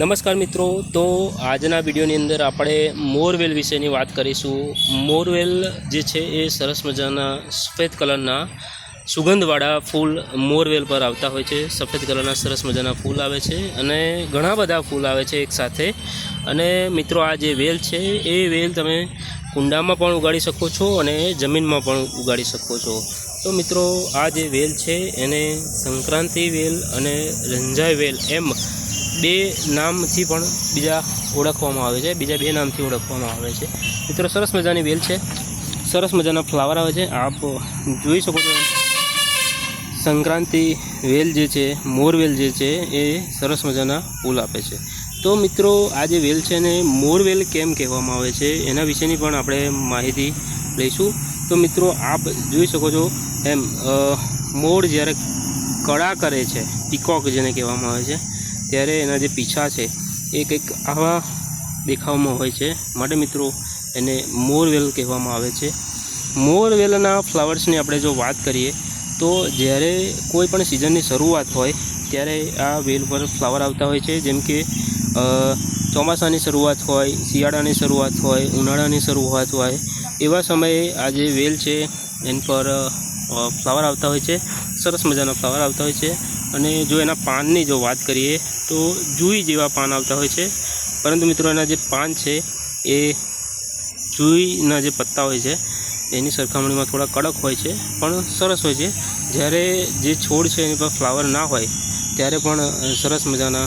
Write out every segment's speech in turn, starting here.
નમસ્કાર મિત્રો, તો આજના વિડીયોની અંદર આપણે મોરવેલ વિશેની વાત કરીશું. મોરવેલ જે છે એ સરસ મજાના સફેદ કલરના સુગંધવાળા ફૂલ મોરવેલ પર આવતા હોય છે. સફેદ કલરના સરસ મજાના ફૂલ આવે છે અને ઘણા બધા ફૂલ આવે છે એકસાથે અને મિત્રો, આ જે વેલ છે, એ વેલ તમે કુંડામાં પણ ઉગાડી શકો છો અને જમીનમાં પણ ઉગાડી શકો છો. તો મિત્રો, આ જે વેલ છે, એને સંક્રાંતિ વેલ અને રંજાઈ વેલ એમ બે નામથી પણ બીજા ઓળખવામાં આવે છે. બીજા બે નામથી ઓળખવામાં આવે છે. મિત્રો, સરસ મજાની વેલ છે. સરસ મજાના ફ્લાવર આવે છે. આપ જોઈ શકો છો. સંક્રાંતિ વેલ જે છે, મોર વેલ જે છે, એ સરસ મજાના ફૂલ આપે છે. તો મિત્રો, આ જે વેલ છે ને, મોર વેલ કેમ કહેવામાં આવે છે, એના વિશેની પણ આપણે માહિતી લઈશું. તો મિત્રો, આપ જોઈ શકો છો, એમ મોર જ્યારે કળા કરે છે, પીકોક જેને કહેવામાં આવે છે ત્યારે એના જે પીછા છે, એ કંઈક આવા દેખાવમાં હોય છે. માટે મિત્રો, એને મોરવેલ કહેવામાં આવે છે. મોરવેલના ફ્લાવર્સની આપણે જો વાત કરીએ, તો જ્યારે કોઈ પણ સિઝનની શરૂઆત હોય, ત્યારે આ વેલ પર ફ્લાવર આવતા હોય છે. જેમ કે ચોમાસાની શરૂઆત હોય, શિયાળાની શરૂઆત હોય, ઉનાળાની શરૂઆત હોય, એવા સમયે આ જે વેલ છે, એની પર ફ્લાવર આવતા હોય છે. સરસ મજાના ફ્લાવર આવતા હોય છે. અને જો એના પાનની જો વાત કરીએ તો જુઈ જેવા પાન આવતા હોય છે. પરંતુ મિત્રો, એના જે પાન છે એ જુઈના જે પત્તા હોય છે, એની સરખામણીમાં થોડા કડક હોય છે, પણ સરસ હોય છે. જ્યારે જે છોડ છે એની પર ફ્લાવર ના હોય, ત્યારે પણ સરસ મજાના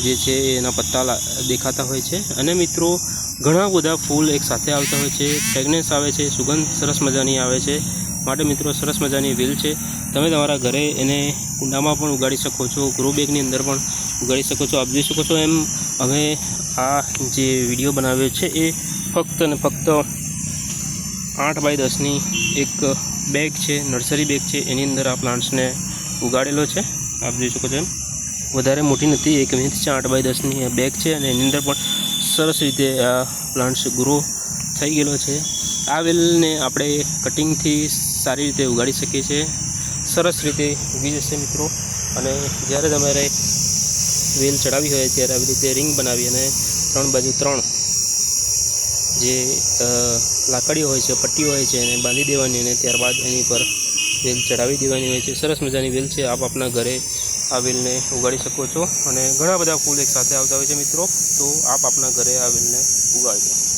જે છે એના પત્તા દેખાતા હોય છે. અને મિત્રો, ઘણા બધા ફૂલ એક સાથે આવતા હોય છે. ફ્રેગનેન્સ આવે છે, સુગંધ સરસ મજાની આવે છે. માટે મિત્રો, સરસ મજાની વેલ છે. તમે તમારા ઘરે એને કુંડામાં પણ ઉગાડી શકો છો ગ્રો બેગની અંદર પણ ઉગાડી શકો છો. આપ શકો છો એમ અમે આ જે વીડિયો બનાવ્યો છે એ ફક્ત ને ફક્ત આઠ બાય દસની એક બેગ છે નર્સરી બેગ છે. એની અંદર આ પ્લાન્ટ્સને ઉગાડેલો છે. આપ શકો છો એમ. વધારે મોટી નથી, એક ઇંચ છે આઠ બાય દસની બેગ છે અને એની અંદર પણ સરસ રીતે આ પ્લાન્ટ્સ ગ્રો થઈ ગયેલો છે. આ વેલને આપણે કટિંગથી સારી રીતે ઉગાડી શકીએ છીએ. સરસ રીતે ઉગી જશે મિત્રો. અને જ્યારે તમારે વેલ ચડાવી હોય ત્યારે આવી રીતે રિંગ બનાવી અને ત્રણ બાજુ ત્રણ જે લાકડીઓ હોય છે પટ્ટી હોય છે એને બાંધી દેવાની અને ત્યારબાદ એની પર વેલ ચડાવી દેવાની હોય છે. સરસ મજાની વેલ છે. આપ આપના ઘરે આ ઉગાડી શકો છો. અને ઘણા બધા ફૂલ એક સાથે આવતા હોય છે મિત્રો. તો આપ આપના ઘરે આ ઉગાડજો.